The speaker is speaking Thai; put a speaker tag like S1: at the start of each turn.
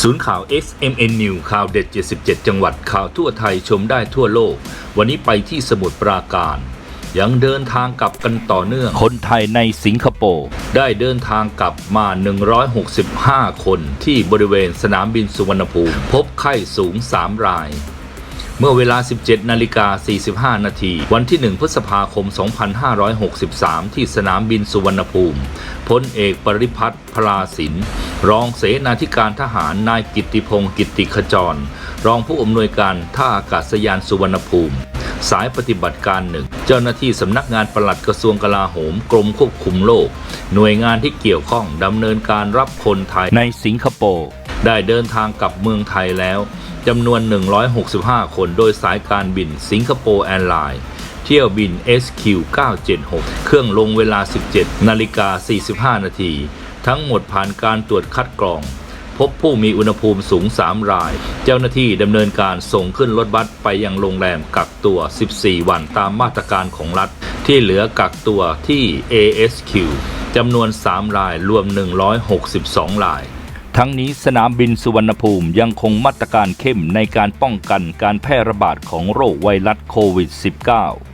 S1: ศูนย์ข่าว S M N News ข่าวเด็ด 77 จังหวัดข่าวทั่วไทยชมได้ทั่วโลก วันนี้ไปที่สมุทรปราการ ยังเดินทางกลับกันต่อเนื่อง คนไทยในสิงคโปร์ได้เดินทางกลับมา 165 คนที่บริเวณสนามบินสุวรรณภูมิ พบไข้สูง 3 ราย เมื่อเวลา 17 นาฬิกา 45 นาที วันที่ 1 พฤษภาคม 2563 ที่สนามบินสุวรรณภูมิ พลเอกปริพัฒน์พลาสิน รองเสนาธิการทหาร นายกิติพงศ์กิตติขจร รองผู้อำนวยการท่าอากาศยานสุวรรณภูมิ สายปฏิบัติการหนึ่ง เจ้าหน้าที่สำนักงานปลัดกระทรวงกลาโหม กรมควบคุมโรค หน่วยงานที่เกี่ยวข้องดำเนินการรับคนไทยในสิงคโปร์ ได้เดินทางกลับเมืองไทยแล้วจำนวน 165 คนโดยสายการบินสิงคโปร์แอร์ไลน์เที่ยวบิน SQ976 เครื่องลงเวลา 17 นาฬิกา 45 นาที ทั้งหมดผ่านการตรวจคัดกรอง พบผู้มีอุณหภูมิสูง 3 ราย เจ้าหน้าที่ดำเนินการส่งขึ้นรถบัสไปยังโรงแรมกักตัว 14 วันตามมาตรการของรัฐ ที่เหลือกักตัวที่ ASQ จำนวน 3 รายรวม 162 ราย ทั้งนี้สนามบินสุวรรณภูมิยังคงมาตรการเข้มในการป้องกันการแพร่ระบาดของโรคไวรัสโควิด -19